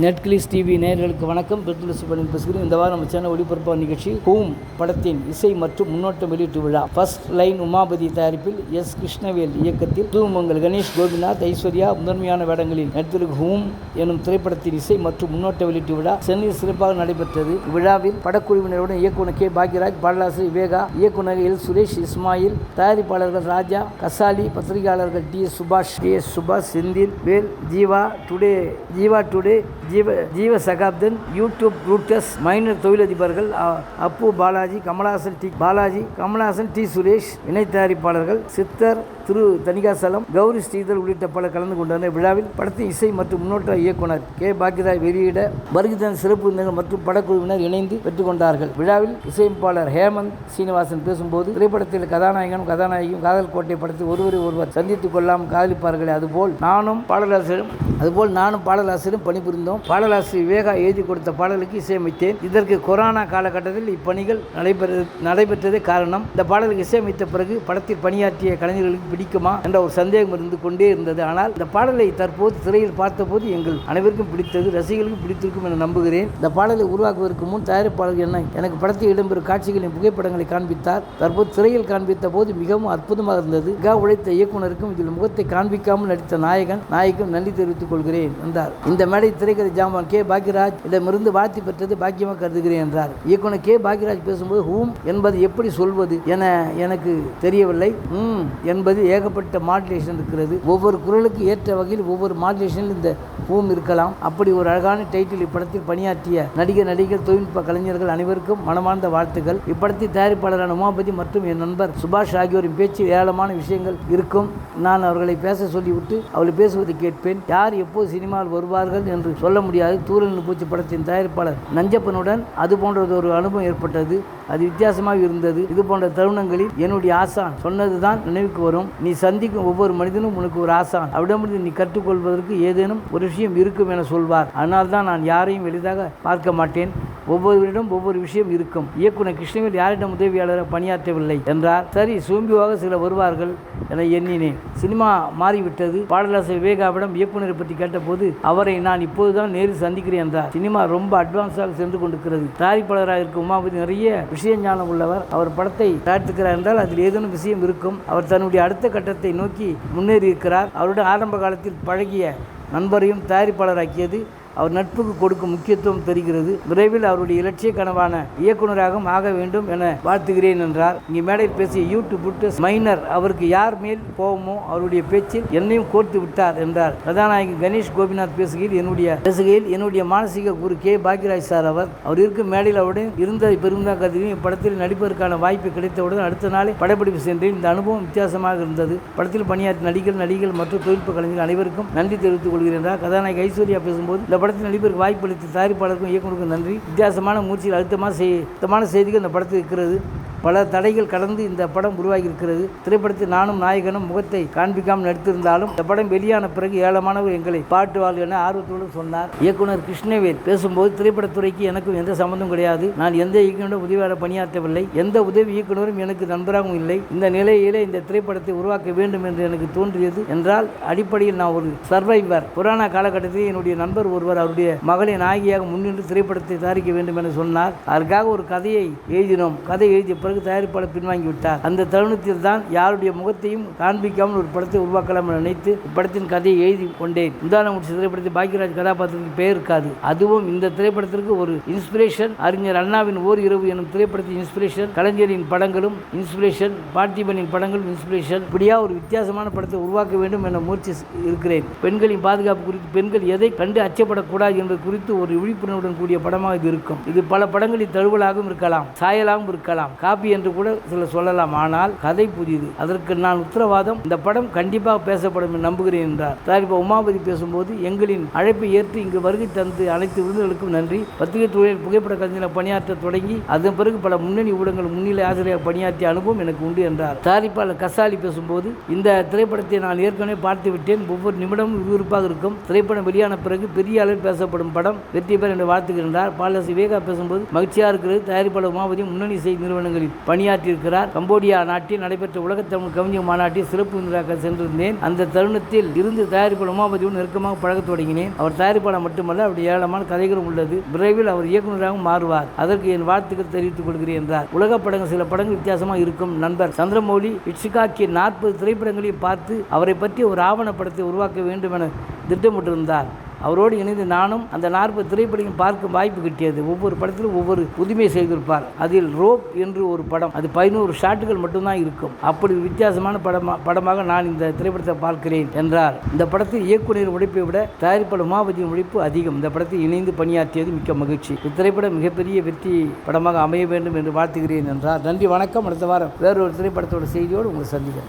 நெட்கிளிஸ் TV நேயர்களுக்கு வணக்கம். பெருத்துள சுப்பனின் பேசுகிறேன். இந்த வாரம் நம்ம சேனல் ஒளிபரப்பான நிகழ்ச்சி ஹூம் படத்தின் இசை மற்றும் முன்னோட்டம் வெளியீட்டு விழா. ஃபர்ஸ்ட் லைன் உமாபதி தயாரிப்பில் எஸ் கிருஷ்ணவேல் இயக்கத்தில் தூமங்கள் கணேஷ் கோபிநாத் ஐஸ்வர்யா முதன்மையான வேடங்களில் நடித்திருக்கும் ஹூம் எனும் திரைப்படத்தின் இசை மற்றும் முன்னோட்ட வெளியீட்டு விழா சென்னையில் சிறப்பாக நடைபெற்றது. இவ்விழாவில் படக்குழுவினருடன் இயக்குனர் கே. பாக்யராஜ் பாலாசி விவேகா இயக்குனர் எல். சுரேஷ் இஸ்மாயில் தயாரிப்பாளர்கள் ராஜா கசாலி பத்திரிகையாளர்கள் T. S. Subash T S. Subash Senthil Vel Jeeva today Jeeva today Jeeva Jeeva Sagapthan YouTube ரூட்டஸ் minor தொழிலதிபர்கள் அ- அப்பு பாலாஜி கமலாசன் டி பாலாஜி கமலாசன் டி சுரேஷ் இணை தயாரிப்பாளர்கள் சித்தர் திரு தனிகாசலம் கௌரி ஸ்ரீதர் உள்ளிட்ட பலர் கலந்து கொண்டனர். விழாவில் படத்தின் இசை மற்றும் முன்னோட்ட இயக்குனர் கே. பாக்யராஜ் வெளியிட வருகிதன் சிறப்பு விருந்தினர் மற்றும் படக்குழுவினர் இணைந்து பெற்றுக் கொண்டார்கள் விழாவில் இசையமைப்பாளர் ஹேமந்த் சீனிவாசன் பேசும்போது திரைப்படத்தில் கதாநாயகனும் கதாநாயகியும் காதல் கோட்டை படத்தில் ஒருவரை ஒருவர் சந்தித்துக் கொள்ளாமல் காதலிப்பார்களே அதுபோல் நானும் பாடலாசிரியரும் அதுபோல் நானும் பாடலாசிரியரும் பணிபுரிந்தோம். பாடலாசிரியர் விவேகா எழுதி கொடுத்த பாடலுக்கு இசையமைத்தேன். இதற்கு கொரோனா காலகட்டத்தில் இப்பணிகள் நடைபெற நடைபெற்றதே காரணம். இந்த பாடலுக்கு இசையமைத்த பிறகு படத்தில் பணியாற்றிய கலைஞர்களுக்கு பிடிக்குமா என்ற ஒரு சந்தேகம் இருந்து கொண்டே இருந்தது. ஆனால் இந்த பாடலை தற்போது திரையில் பார்த்தபோது எங்கள் அனைவருக்கும் பிடித்தது ரசிகர்களுக்கும் பிடித்திருக்கும் என நம்புகிறேன். இந்த பாடலை உருவாக்குவதற்கு முன் தயாரிப்பாளர் என்ன? எனக்கு படத்தில் இடம்பெறும் காட்சிகளின் புகைப்படங்களை காண்பித்தார். தற்போது திரையில் காண்பித்த போது மிகவும் அற்புதமாக இருந்தது. மிக உழைத்த இயக்குனருக்கும் இதில் முகத்தை காண்பிக்காமல் நடித்த நாயகன் நாயக்கும் நன்றி தெரிவித்துக் கொள்கிறேன் என்றார். இந்த மேடை திரைக்கதை ஜாமான் கே. பாக்யராஜ் இடமிருந்து வாழ்த்து பெற்றது பாக்கியமாக கருதுகிறேன் என்றார். இயக்குனர் கே. பாக்யராஜ் பேசும்போது ஹூம் என்பது எப்படி சொல்வது என எனக்கு தெரியவில்லை. ஹூம் என்பது ஏகப்பட்ட மாடுலேஷன் இருக்கிறது. ஒவ்வொரு குரலுக்கு ஏற்ற வகையில் ஒவ்வொரு மாடுலேஷனில் இந்த ஹூம் இருக்கலாம். அப்படி ஒரு அழகான டைட்டில் இப்படத்தில் பணியாற்றிய நடிகர் நடிகர் தொழில்நுட்ப கலைஞர்கள் அனைவருக்கும் மனமார்ந்த வாழ்த்துக்கள். இப்படத்தின் தயாரிப்பாளரான உமாபதி மற்றும் என் நண்பர் சுபாஷ் ஆகியோரின் பேச்சில் ஏராளமான விஷயங்கள் இருக்கும். நான் அவர்களை பேச சொல்லிவிட்டு அவளை பேசுவதை கேட்பேன். யார் எப்போது சினிமாவில் வருவார்கள் என்று சொல்ல சொல்ல முடியாது. தூரல் பூச்சி படத்தின் தயாரிப்பாளர் நஞ்சப்பனுடன் அது போன்றது ஒரு அனுபவம் ஏற்பட்டது. அது வித்தியாசமாக இருந்தது. இது போன்ற தருணங்களில் என்னுடைய ஆசான் சொன்னதுதான் நினைவுக்கு வரும். நீ சந்திக்கும் ஒவ்வொரு மனிதனும் உனக்கு ஒரு ஆசான். அவிடமிருந்து நீ கற்றுக்கொள்வதற்கு ஏதேனும் ஒரு விஷயம் இருக்கும் என சொல்வார். அதனால்தான் நான் யாரையும் எளிதாக பார்க்க மாட்டேன். ஒவ்வொருவரிடம் ஒவ்வொரு விஷயம் இருக்கும். இயக்குனர் கிருஷ்ணவேல் யாரிடம் உதவியாளராக பணியாற்றவில்லை என்றார் சரி சோம்பியாக சில வருவார்கள் என எண்ணினேன். சினிமா மாறிவிட்டது. பாடலாசர் விவேகாவிடம் இயக்குனரை பற்றி கேட்டபோது அவரை நான் இப்போதுதான் நேரில் சந்திக்கிறேன் என்றார். சினிமா ரொம்ப அட்வான்ஸாக சென்று கொண்டிருக்கிறது. தயாரிப்பாளராக இருக்கும் உமாபதி நிறைய விஷய ஞானம் உள்ளவர். அவர் படத்தை தயாரித்துக்கிறார் என்றால் அதில் ஏதேனும் விஷயம் இருக்கும். அவர் தன்னுடைய அடுத்த கட்டத்தை நோக்கி முன்னேறி இருக்கிறார் அவருடன் ஆரம்ப காலத்தில் பழகிய நண்பரையும் தயாரிப்பாளராக்கியது. அவர் நட்புக்கு கொடுக்கும் முக்கியத்துவம் தெரிகிறது. விரைவில் அவருடைய இலட்சிய கனவான இயக்குனராகவும் ஆக வேண்டும் என வாழ்த்துகிறேன் என்றார். இங்கே மேடையில் பேசிய யூடியூப் புட்டஸ் மைனர் அவருக்கு யார் மேல் கோபமோ அவருடைய பேச்சில் என்னையும் கோர்த்து விட்டார் என்றார். கதாநாயகி கணேஷ் கோபிநாத் பேசுகையில் என்னுடைய பேசுகையில் என்னுடைய மானசீக குரு கே. பாக்யராஜ் சார் அவர் அவர் இருக்கும் மேடையில் அவருடன் இருந்த பெருமிதம் கருதியும் இப்படத்தில் நடிப்பதற்கான வாய்ப்பு கிடைத்தவுடன் அடுத்த நாளே படப்பிடிப்பு சென்றேன். இந்த அனுபவம் வித்தியாசமாக இருந்தது. படத்தில் பணியாற்றிய நடிகர் நடிகர்கள் மற்றும் தொழில்நுட்ப கலைஞர்கள் அனைவருக்கும் நன்றி தெரிவித்துக் கொள்கிறேன் கதாநாயகி ஐஸ்வர்யா பேசும்போது இந்த படத்தில் நடிப்பதற்கு வாய்ப்பு அளித்த தயாரிப்பாளருக்கும் இயக்குநருக்கும் நன்றி. வித்தியாசமான முயற்சியில் அழுத்தமான செய்தமான செய்திகள் இந்த படத்தில் இருக்கிறது. பல தடைகள் கடந்து இந்த படம் உருவாகியிருக்கிறது. திரைப்படத்தில் நானும் நாயகனும் முகத்தை காண்பிக்காமல் நடித்திருந்தாலும் இந்த படம் வெளியான பிறகு ஏழமானவர் எங்களை பாட்டுவார்கள் என ஆர்வத்தோடு சொன்னார். இயக்குனர் கிருஷ்ணவேல் பேசும்போது திரைப்படத்துறைக்கு எனக்கும் எந்த சம்மந்தம் கிடையாது. நான் எந்த இயக்குனரும் உதவியாளர் பணியாற்றவில்லை. எந்த உதவி இயக்குனரும் எனக்கு நண்பராகவும் இல்லை. இந்த நிலையிலே இந்த திரைப்படத்தை உருவாக்க வேண்டும் என்று எனக்கு தோன்றியது என்றால் அடிப்படையில் நான் ஒரு சர்வைவர். புராண காலகட்டத்தில் என்னுடைய நண்பர் ஒருவர் அவருடைய மகளை நாயகியாக முன்னின்று திரைப்படத்தை தயாரிக்க வேண்டும் என சொன்னார். அதற்காக ஒரு கதையை எழுதினோம். கதை எழுதிய பிறகு தயாரிப்பாளர் பின்வாங்கி விட்டார். அந்த தருணத்தில் தான் யாருடைய முகத்தையும் காண்பிக்காமல் ஒரு படத்தை உருவாக்கலாம் என நினைத்து இப்படத்தின் கதையை எழுதி கொண்டேன். உதாரணம் முடிச்ச திரைப்படத்தில் பாக்கியராஜ் கதாபாத்திரத்துக்கு பெயர் இருக்காது. அதுவும் இந்த திரைப்படத்திற்கு ஒரு இன்ஸ்பிரேஷன். அறிஞர் அண்ணாவின் ஓர் இரவு எனும் திரைப்படத்தின் இன்ஸ்பிரேஷன். கலைஞரின் படங்களும் இன்ஸ்பிரேஷன். பார்த்திபனின் படங்களும் இன்ஸ்பிரேஷன். இப்படியா ஒரு வித்தியாசமான படத்தை உருவாக்க வேண்டும் என முயற்சி இருக்கிறேன். பெண்களின் பாதுகாப்பு குறித்து பெண்கள் எதை கண்டு அச்சப்படக்கூடாது என்பது குறித்து ஒரு விழிப்புணர்வுடன் கூடிய படமாக இது இருக்கும். இது பல படங்களின் தழுவலாகவும் இருக்கலாம் சாயலாகவும் இருக்கலாம். காப்பி என்று கூட சில சொல்லலாம். ஆனால் கதை புதியது அதற்கு நான் உத்தரவாதம். இந்த படம் கண்டிப்பாக பேசப்படும் என்று நம்புகிறேன் என்றார். தயாரிப்பா உமாபதி பேசும்போது எங்களின் அழைப்பை ஏற்று இங்கு வருகை தந்து அனைத்து விருந்துகளுக்கும் நன்றி. பத்திரிகை துறையில் புகைப்பட கலைஞர் பணியாற்ற தொடங்கி அதன் பிறகு பல முன்னணி ஊடகங்கள் முன்னிலை ஆசிரியர் பணியாற்றிய அனுபவம் எனக்கு உண்டு என்றார். தயாரிப்பாளர் கசாலி பேசும்போது இந்த திரைப்படத்தை நான் ஏற்கனவே பார்த்து விட்டேன். ஒவ்வொரு நிமிடமும் விறுவிறுப்பாக இருக்கும். திரைப்படம் வெளியான பிறகு பெரிய அளவில் பேசப்படும் படம். வெற்றி பெற என்று வாழ்த்துகின்றார் பாலரசி வேகா பேசும்போது மகிழ்ச்சியாக இருக்கிறது. தயாரிப்பாளர் உமாபதி முன்னணி செய்தி நிறுவனங்களில் பணியாற்றியிருக்கிறார். கம்போடியா நாட்டில் நடைபெற்ற உலகத் தமிழ் கவிஞர் மாநாட்டில் சிறப்பு விருந்தாக சென்றிருந்தேன். அந்த தருணத்தில் இருந்து தயாரிப்பாளர் உமாபதியோடு நெருக்கமாக பழகத் தொடங்கினேன். அவர் தயாரிப்பாளர் மட்டுமல்ல அவருடைய ஏராளமான கதைகளும் உள்ளது. விரைவில் அவர் இயக்குநராகவும் மாறுவார். அதற்கு என் வாழ்த்துக்கள் தெரிவித்துக் கொள்கிறேன் என்றார். உலக படங்கள் சில படங்கள் வித்தியாசமாக இருக்கும். நண்பர் சந்திரமௌலி இட்சிகாக்கிய நாற்பது திரைப்படங்களையும் பார்த்து அவரை பற்றி ஒரு ஆவணப்படத்தை உருவாக்க வேண்டும் என திட்டமிட்டிருந்தார். அவரோடு இணைந்து நானும் அந்த நாற்பது திரைப்படங்கள் பார்க்கும் வாய்ப்பு கிட்டியது. ஒவ்வொரு படத்திலும் ஒவ்வொரு புதுமை செய்திருப்பார் அதில் ரோப் என்று ஒரு படம் அது பதினோரு ஷாட்டுகள் மட்டும்தான் இருக்கும். அப்படி வித்தியாசமான படமா படமாக நான் இந்த திரைப்படத்தை பார்க்கிறேன் என்றார். இந்த படத்தில் இயக்குனர் உழைப்பை விட தயாரிப்பாளர் உமாபதியின் உழைப்பு அதிகம். இந்த படத்தில் இணைந்து பணியாற்றியது மிக்க மகிழ்ச்சி. இத்திரைப்படம் மிகப்பெரிய வெற்றி படமாக அமைய வேண்டும் என்று வாழ்த்துகிறேன் என்றார். நன்றி வணக்கம். அடுத்த வாரம் வேறொரு திரைப்படத்தோட செய்தியோடு உங்களை சந்திக்கிறேன்.